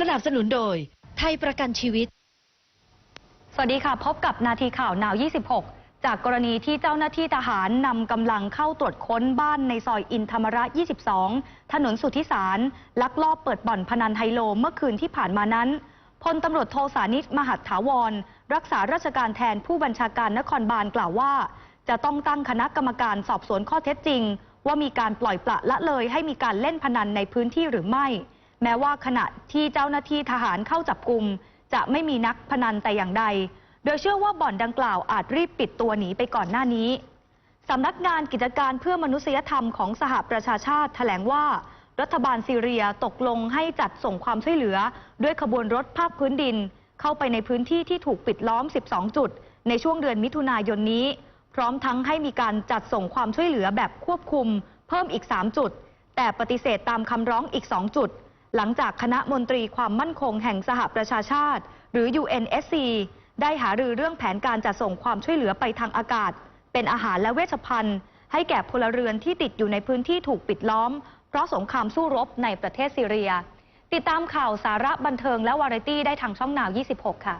สนับสนุนโดย ไทยประกันชีวิต สวัสดีค่ะ พบกับนาทีข่าวนาว 26 จากกรณีที่เจ้าหน้าที่ทหารนำกำลังเข้าตรวจค้นบ้านในซอยอินธรรมระ 22 ถนนสุทธิสาร ลักลอบเปิดบ่อนพนันไฮโลเมื่อคืนที่ผ่านมานั้นพลตำรวจโทสานิตมหัตถาวร รักษาราชการแทนผู้บัญชาการนครบาลกล่าวว่า จะต้องตั้งคณะกรรมการสอบสวนข้อเท็จจริง ว่ามีการปล่อยปละละเลยให้มีการเล่นพนันในพื้นที่หรือไม่ แม้ว่าขณะที่เจ้าหน้าที่ทหารเข้าจับกลุ่มจะไม่มีนักพนันแต่อย่างใด โดยเชื่อว่าบ่อนดังกล่าวอาจรีบปิดตัวหนีไปก่อนหน้านี้สำนักงานกิจการเพื่อมนุษยธรรมของสหประชาชาติแถลงว่า รัฐบาลซีเรียตกลงให้จัดส่งความช่วยเหลือ ด้วยขบวนรถภาคพื้นดิน เข้าไปในพื้นที่ที่ถูกปิดล้อม 12 จุด ในช่วงเดือนมิถุนายนนี้ พร้อมทั้งให้มีการจัดส่งความช่วยเหลือแบบควบคุม เพิ่มอีก 3 จุด แต่ปฏิเสธตามคำร้องอีก 2 จุด หลังจากคณะมนตรีความมั่นคงแห่งสหประชาชาติ หรือ UNSC ได้หารือเรื่องแผนการจัดส่งความช่วยเหลือไปทางอากาศ เป็นอาหารและเวชภัณฑ์ ให้แก่พลเรือนที่ติดอยู่ในพื้นที่ถูกปิดล้อม เพราะสงครามสู้รบในประเทศซีเรีย ติดตามข่าวสาระบันเทิงและวาไรตี้ได้ทางช่องนาว 26 ค่ะ